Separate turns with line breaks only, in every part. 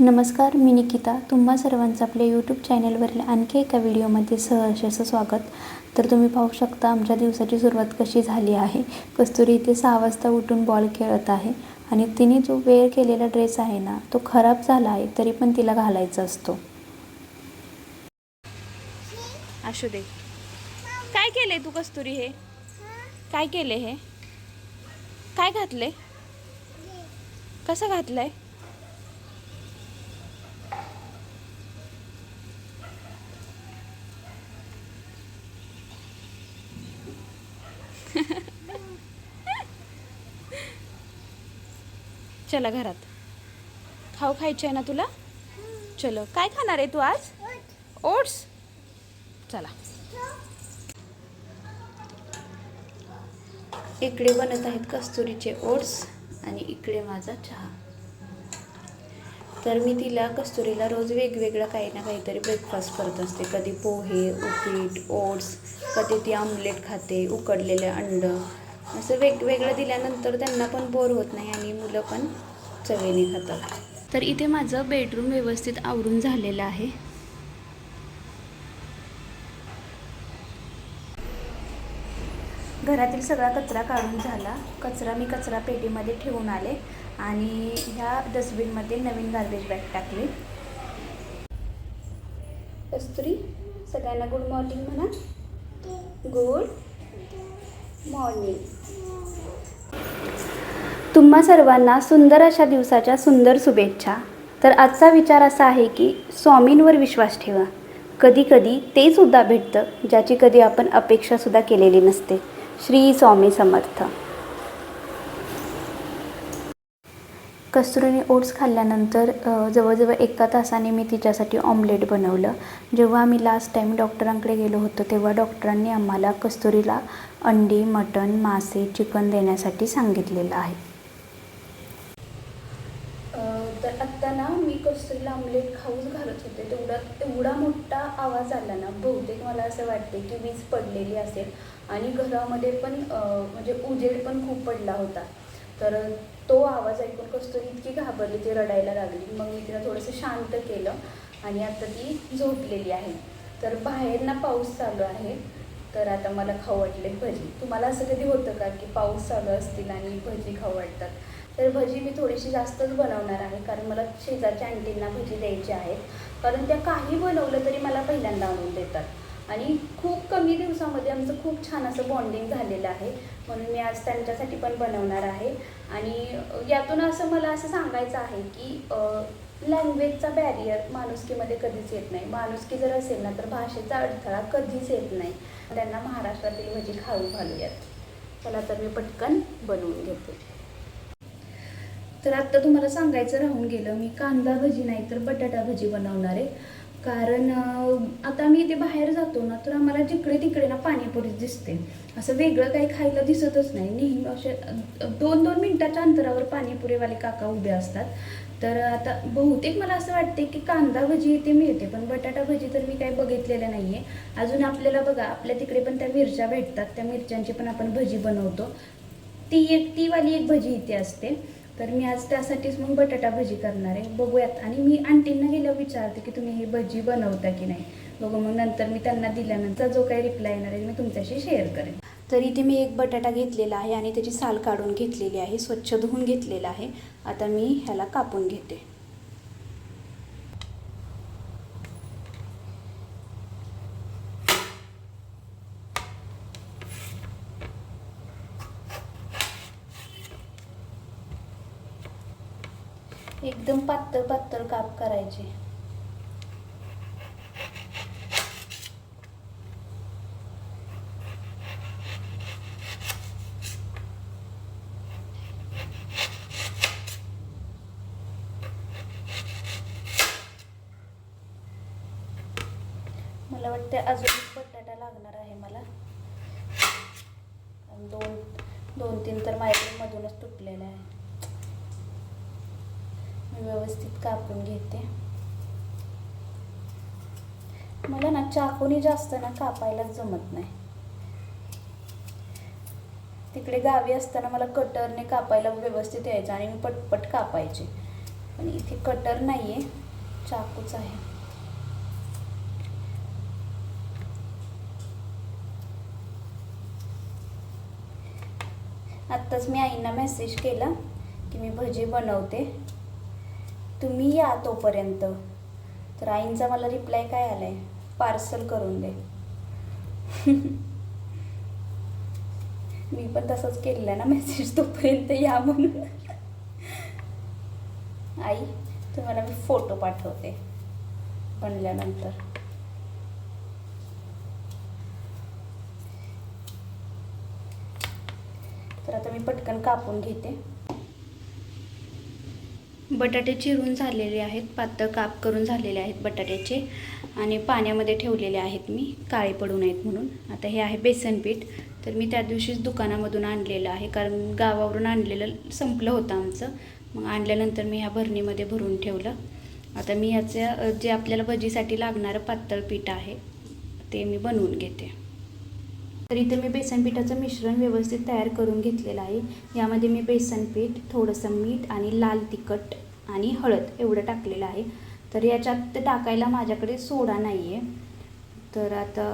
नमस्कार मी निकिता. तुम्हा सर्वांचं आपल्या यूट्यूब चॅनलवरील आणखी एका व्हिडिओमध्ये सहर्ष असं स्वागत. तर तुम्ही पाहू शकता आमच्या दिवसाची सुरुवात कशी झाली आहे. कस्तुरी इथे सहा वाजता उठून बॉल खेळत आहे आणि तिने जो वेअर केलेला ड्रेस आहे ना तो खराब झाला आहे तरी पण तिला घालायचा असतो.
असू दे. काय केले तू कस्तुरी हे? काय केले हे? काय घातले कसं घातलंय? चला घरात. खाऊ खायचे आहे ना तुला? चलो. काय खाणार आहे तू आज? ओट्स. चला.
इकडे बनत आहेत कस्तुरीचे ओट्स आणि इकडे माझा चहा. तर मी तिला कस्तुरीला रोज वेगवेगळं काही ना काहीतरी ब्रेकफास्ट करत असते. कधी पोहे उपीट ओट्स कधी ती आमलेट खाते उकडलेले अंड असं वेगवेगळं दिल्यानंतर त्यांना पण बोर होत नाही आणि मुलं पण चवेने खातात. तर इथे माझं बेडरूम व्यवस्थित आवरून झालेलं आहे. घरातील सगळा कचरा काढून झाला. कचरा मी कचरा पेटीमध्ये ठेवून आले आणि ह्या डस्टबिनमध्ये नवीन गार्बेज बॅग टाकली. कस्तुरी सगळ्यांना गुड मॉर्निंग म्हणा. Good morning. तुम्हा सर्वांना सुंदर अशा दिवसाच्या सुंदर शुभेच्छा. तर आजचा विचार असा आहे की स्वामींवर विश्वास ठेवा. कधी कधी ते सुद्धा भेटतं ज्याची कधी आपण अपेक्षासुद्धा केलेली नसते. श्री स्वामी समर्थ. कस्तुरीने ओट्स खाल्ल्यानंतर जवळजवळ एका तासाने मी तिच्यासाठी ऑमलेट बनवलं. जेव्हा आम्ही लास्ट टाईम डॉक्टरांकडे गेलो होतो तेव्हा डॉक्टरांनी आम्हाला कस्तुरीला अंडी मटण मासे चिकन देण्यासाठी सांगितलेलं आहे. तर आत्ता ना मी कस्तुरीला ऑमलेट खाऊच घालत होते. तेवढा एवढा मोठा आवाज आला ना बहुतेक मला असं वाटते की वीज पडलेली असेल. आणि घरामध्ये पण म्हणजे उजेड पण खूप पडला होता. तर तो आवाज ऐकून कस्तुरी इतकी घाबरली ती रडायला लागली. मग मी तिला थोडंसं शांत केलं आणि आता ती झोपलेली आहे. तर बाहेर ना पाऊस चालू आहे. तर आता मला खाऊ वाटले भजी. तुम्हाला असं कधी होतं का की पाऊस चालू असतील आणि भजी खाऊ वाटतात? तर भजी मी थोडीशी जास्तच बनवणार आहे कारण मला शेजारच्या आंटींना भजी द्यायची आहेत कारण त्या काही बनवलं तरी मला पहिल्यांदा आणून देतात. आणि खूप कमी दिवसामध्ये आमचं खूप छान असं बॉन्डिंग झालेलं आहे. म्हणून मी आज त्यांच्यासाठी पण बनवणार आहे. आणि यातून असं मला असं सांगायचं आहे की लँग्वेजचा बॅरियर माणुसकीमध्ये कधीच येत नाही. माणुसकी जर असेल ना तर भाषेचा अडथळा कधीच येत नाही. त्यांना महाराष्ट्रातील भजी खाऊ घालूयात. चला तर मी पटकन बनवून घेते. तर आत्ता तुम्हाला सांगायचं राहून गेलं मी कांदा भजी नाही तर बटाटा भजी बनवणार आहे. कारण आता मी इथे बाहेर जातो ना तर आम्हाला जिकडे तिकडे ना पाणीपुरीच दिसते. असं वेगळं काही खायला दिसतच नाही. नेहमी असे दोन दोन मिनिटाच्या अंतरावर पाणीपुरीवाले काका उभे असतात. तर आता बहुतेक मला असं वाटते की कांदा भजी इथे मिळते पण बटाटा भजी तर मी काही बघितलेलं नाही आहे अजून आपल्याला बघा आपल्या तिकडे पण त्या मिरच्या भेटतात. त्या मिरच्यांची पण आपण भजी बनवतो. ती एक ती वाली एक भजी इथे असते. तर मी आज त्यासाठीच मग बटाटा भजी करणार आहे. बघूयात. आणि मी आंटींना गेल्यावर विचारते की तुम्ही ही भजी बनवता की नाही? बघू मग नंतर मी त्यांना दिल्यानंतर जो काही रिप्लाय येणार आहे मी तुमच्याशी शेअर करेन. तर इथे मी एक बटाटा घेतलेला आहे आणि त्याची साल काढून घेतलेली आहे स्वच्छ धुवून घेतलेला आहे. आता मी ह्याला कापून घेते. एकदम पातळ पातळ काप करायचे. मला वाटते अजून एक बटाटा लागणार आहे मला. आणि दोन दोन तीन तर माझ्याकडे मधूनच तुटलेला आहे. व्यवस्थित कापून घेते. मला ना चाकूने जास्त ना कापायलाच जमत नाही. तिकडे गावी असताना मला कटरने कापायला व्यवस्थित यायचं आणि मी पटपट कापायचे. पण इथे कटर नाही आहे चाकूच आहे. आत्ताच मी आईंना मेसेज केला की मी भजी बनवते. तुम्ही या तोपर्यंत. तर आईंचा मला रिप्लाय काय आला आहे पार्सल करून दे. मी पण तसंच केलेलं ना मेसेज तोपर्यंत या म्हणून. आई तुम्हाला मी फोटो पाठवते. बनल्यानंतर. तर आता मी पटकन कापून घेते. बटाटे चिरून झालेले आहेत पातळ काप करून झालेले आहेत बटाट्याचे आणि पाण्यामध्ये ठेवलेले आहेत मी काळे पडू नयेत म्हणून. आता हे आहे बेसन पीठ. तर मी त्या दिवशीच दुकानामधून आणलेलं आहे कारण गावावरून आणलेलं संपलं होतं आमचं. मग आणल्यानंतर मी ह्या भरणीमध्ये भरून ठेवलं. आता मी याचं जे आपल्याला भजीसाठी लागणारं पातळ पीठ आहे ते मी बनवून घेते. तर इथे मी बेसन पिठाचं मिश्रण व्यवस्थित तयार करून घेतलेलं आहे. यामध्ये मी बेसन पीठ थोडंसं मीठ आणि लाल तिखट आणि हळद एवढं टाकलेलं आहे. तर याच्यात ते टाकायला माझ्याकडे सोडा नाही आहे तर आता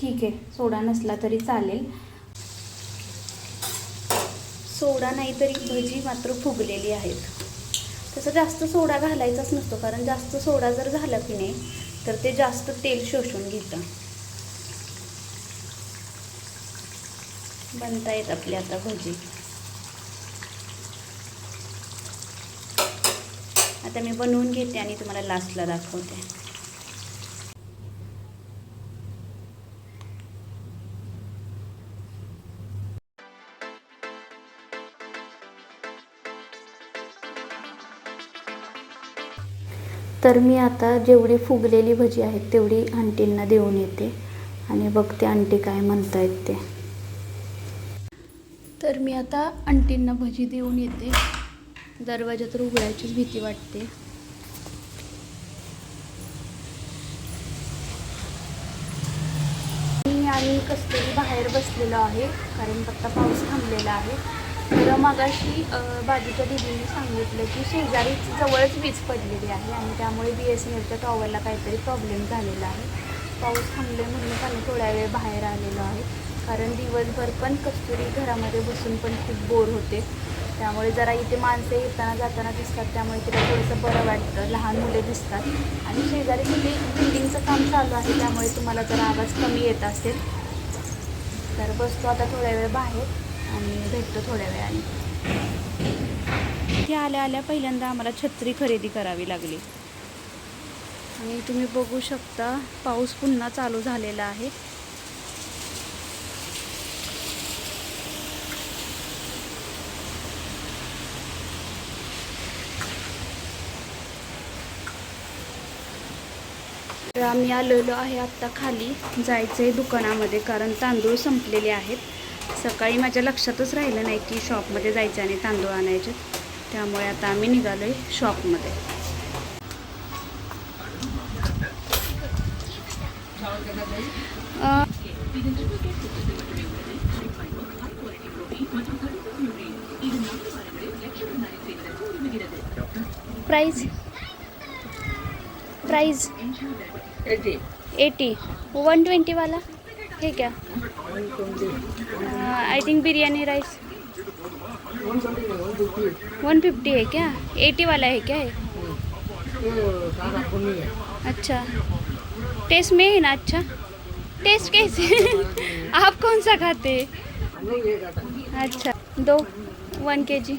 ठीक आहे. सोडा नसला तरी चालेल. सोडा नाही तरी भजी मात्र फुगलेली आहेत. तसं जास्त सोडा घालायचाच नसतो कारण जास्त सोडा जर झाला की नाही तर ते जास्त तेल शोषून घेतं. बनतायत आपली आता भजी. आता मी बनवून घेते आणि तुम्हाला लास्टला दाखवते. तर मी आता जेवढी फुगलेली भजी आहेत तेवढी आंटींना देऊन येते. आणि बघते आंटी काय म्हणतायत ते. तर मी आता आंटींना भजी देऊन येते. दरवाजा तर उघडायचीच भीती वाटते. मी आणि कस्तुरी बाहेर बसलेलो आहे कारण फक्त पाऊस थांबलेला आहे. तर मगाशी बाजूच्या दिदीने सांगितलं की शेजारी जवळच वीज पडलेली आहे आणि त्यामुळे बी एस एन एलच्या टॉवरला काहीतरी प्रॉब्लेम झालेला आहे. पाऊस थांबले म्हणून आम्ही थोड्या वेळ बाहेर आलेलो आहे. कारण दिवसभर पण कस्तुरी घरामध्ये बसून पण खूप बोर होते. त्यामुळे जरा इथे माणसं येताना जाताना दिसतात त्यामुळे तिला थोडंसं बरं वाटतं. लहान मुले दिसतात. आणि शेजारी तिथे बिल्डिंगचं काम चालू आहे त्यामुळे तुम्हाला जरा आवाज कमी येत असेल. तर बसतो आता थोड्या वेळ बाहेर आणि भेटतो थोड्या वेळाने. इथे आल्या आल्या पहिल्यांदा आम्हाला छत्री खरेदी करावी लागली. आणि तुम्ही बघू शकता पाऊस पुन्हा चालू झालेला आहे. तर आम्ही आलेलो आहे आत्ता खाली जायचं आहे दुकानामध्ये कारण तांदूळ संपलेले आहेत. सकाळी माझ्या लक्षातच राहिलं नाही की शॉपमध्ये जायचं आणि तांदूळ आणायचे. त्यामुळे आता आम्ही निघालो आहे शॉपमध्ये. Um, price eighty. One twenty वाला? है। क्या I think biryani rice one fifty है क्या? एटी वाला है क्या है अच्छा। टेस्ट में है ना? अच्छा। टेस्ट कैसे? आप कौन सा खाते हैं? अच्छा दो। वन के जी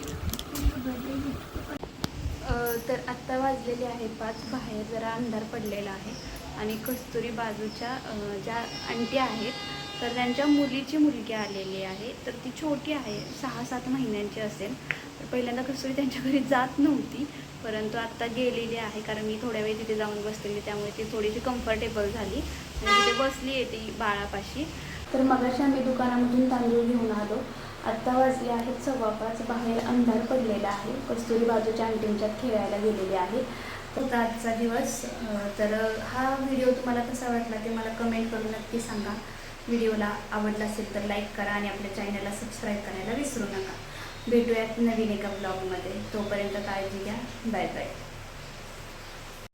तर आत्ता वाजलेले आहे पाच. बाहेर जरा अंधार पडलेला आहे. आणि कस्तुरी बाजूच्या ज्या आंटी आहेत तर त्यांच्या मुलीची मुलगी आलेली आहे. तर ती छोटी आहे सहा सात महिन्यांची असेल. तर पहिल्यांदा कस्तुरी त्यांच्या घरी जात नव्हती परंतु आत्ता गेलेली आहे कारण मी थोड्या वेळ तिथे जाऊन बसलेली त्यामुळे ती थोडीशी कम्फर्टेबल झाली. आणि तिथे बसली आहे ती बाळापाशी. तर मगाशी आम्ही दुकानामधून तांदूळ घेऊन आलो. आत्ता वाजले आहेत सव्वा पाच बाहेर अंधार पडलेला आहे. कस्तुरी बाजूच्या आंटींच्यात खेळायला गेलेली आहे. तर आजचा दिवस तर हा व्हिडिओ तुम्हाला कसा वाटला ते मला कमेंट करून नक्की सांगा. व्हिडिओला आवडला असेल तर लाईक करा आणि आपल्या चॅनलला सबस्क्राईब करायला विसरू नका. भेटूयात नवीन एका ब्लॉगमध्ये तोपर्यंत काळजी घ्या. Bye bye